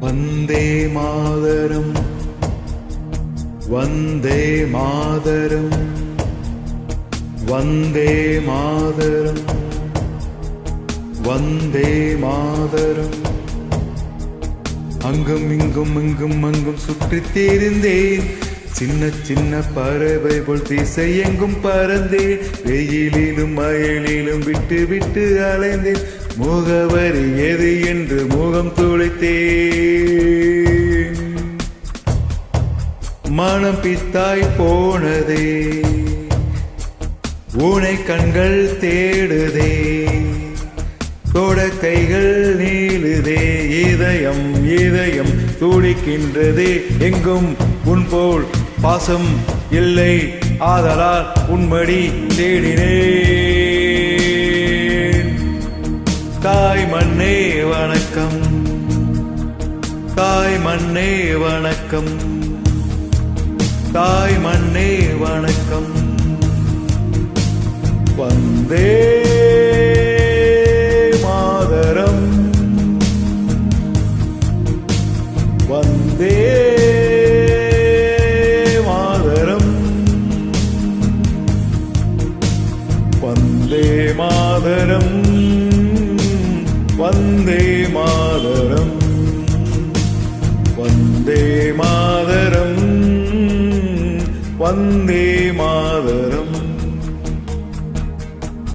வந்தே மாதரம் வந்தே மாதரம் வந்தே மாதரம் வந்தே மாதரம். அங்கும் இங்கும் இங்கும் அங்கும் சுற்றித் திரிந்தேன். சின்ன சின்ன பறவை போல் திசை எங்கும் பறந்தேன் வெயிலிலும் மழையிலும் விட்டு விட்டு அலைந்தேன். முகவரி எது என்று முகம் துளைத்தேன். மனம் பித்தாய் போனதே. ஊனை கண்கள் தேடுதே. தொட கைகள் நீளுதே. இதயம் இதயம் துடிக்கின்றதே. எங்கும் உன் போல் பாசம் இல்லை. ஆதலால் உன்மடி தேடினேன். தாய் மண்ணே வணக்கம். தாய் மண்ணே வணக்கம். தாய் மண்ணே வணக்கம். வந்தே மாதரம். வந்தே மாதரம். வந்தே மாதரம். வந்தே மாதரம். வந்தே மாதரம்